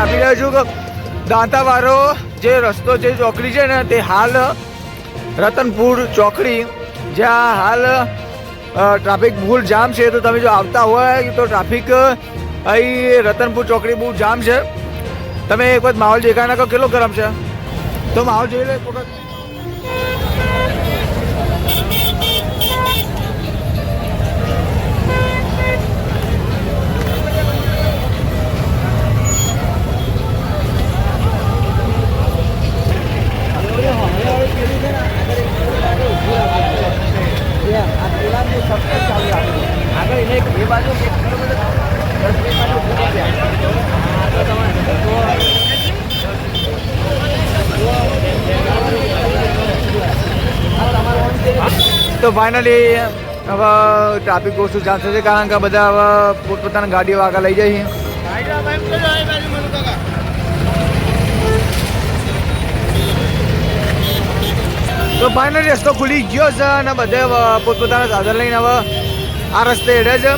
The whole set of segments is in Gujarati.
આપી રહ્યો છું કે દાંતાવાળો જે રસ્તો જે ચોકડી છે ને તે હાલ રતનપુર ચોકડી, જ્યાં હાલ ટ્રાફિક ફૂલ જામ છે. તો તમે જો આવતા હોય તો ટ્રાફિક અહીં રતનપુર ચોકડી બહુ જામ છે. તમે એક વખત માહોલ દેખાય નાખો. કેટલો ગરમ છે? તો માહોલ જોઈ લે એક વખત. તો ફાઇનલી હવે ટ્રાફિક ઓછું જામ છે? કારણ કે બધા હવે પોતપોતાની ગાડીઓ આગળ લઈ જાય તો ફાઇનલી રસ્તો ખુલી ગયો છે અને બધે પોતપોતાના સાધન લઈને હવે આ રસ્તે હેડે છે.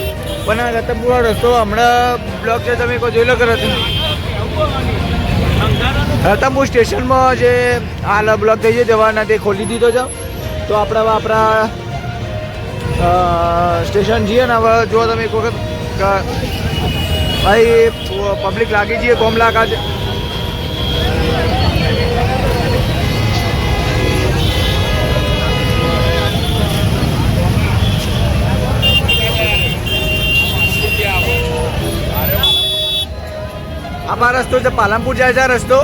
પણ આ રતનપુરા રસ્તો હમણાં બ્લોક છે, તમે કોઈ જોઈ લો કરો રતનપુર સ્ટેશનમાં જે હાલ બ્લોક થઈ છે જવાના તે ખોલી દીધો છે. તો આપણે આપણા સ્ટેશન જઈએ ને, હવે જો તમે એક વખત ભાઈ, પબ્લિક લાગી જઈએ કોમ લાગા આ રસ્તો છે, પાલનપુર જાય છે આ રસ્તો.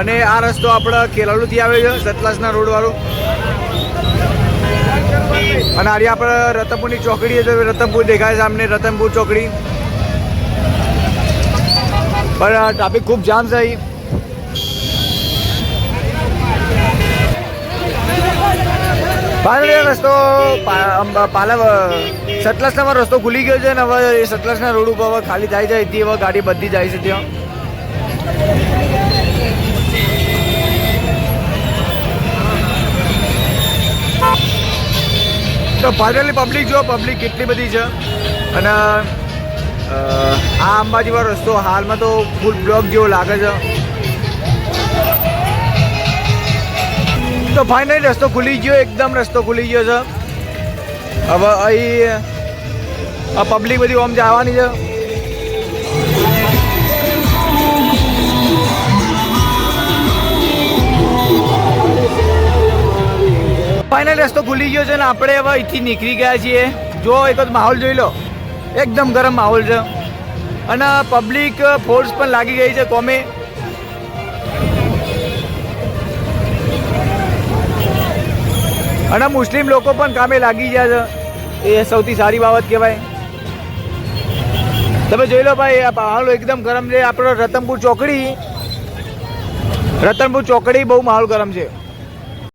અને આ રસ્તો આપણે કેલાલુથી આવે છે સતલાસના રોડવાળો. અને આરી આપણે રતનપુરની ચોકડી છે, રતનપુર દેખાય છે સામને, રતનપુર ચોકડી. પણ ટ્રાફિક ખૂબ જામ છે અહીં. પાલનપુર રસ્તો પાલવ સતલાસનામાં રસ્તો ખુલી ગયો છે ને હવે એ સતલાસના રોડ ઉપર ખાલી થાય છે, અહીંથી હવે ગાડી બધી જાય છે ત્યાં. તો ફાઇનલી પબ્લિક જો પબ્લિક કેટલી બધી છે. અને આ અંબાજી રસ્તો હાલમાં તો ફૂલ બ્લોક જેવો લાગે છે. તો ફાઇનલી રસ્તો ખુલી ગયો, એકદમ રસ્તો ખુલી ગયો છે. હવે અહીં આ પબ્લિક બધી ઓમ જવાની છે. ફાઇનલ રસ્તો ખુલી ગયો છે ને આપણે હવે અહીંથી નીકળી ગયા છીએ. જો એક જ માહોલ જોઈ લો. એકદમ ગરમ માહોલ છે. અને પબ્લિક ફોર્સ પણ લાગી ગઈ છે કોમે. અને મુસ્લિમ લોકો પણ કામે લાગી ગયા છે. એ સૌથી સારી બાબત કહેવાય. તમે જોઈ લો ભાઈ, આ માહોલ એકદમ ગરમ છે. આપણો રતનપુર ચોકડી રતનપુર ચોકડી બહુ માહોલ ગરમ છે.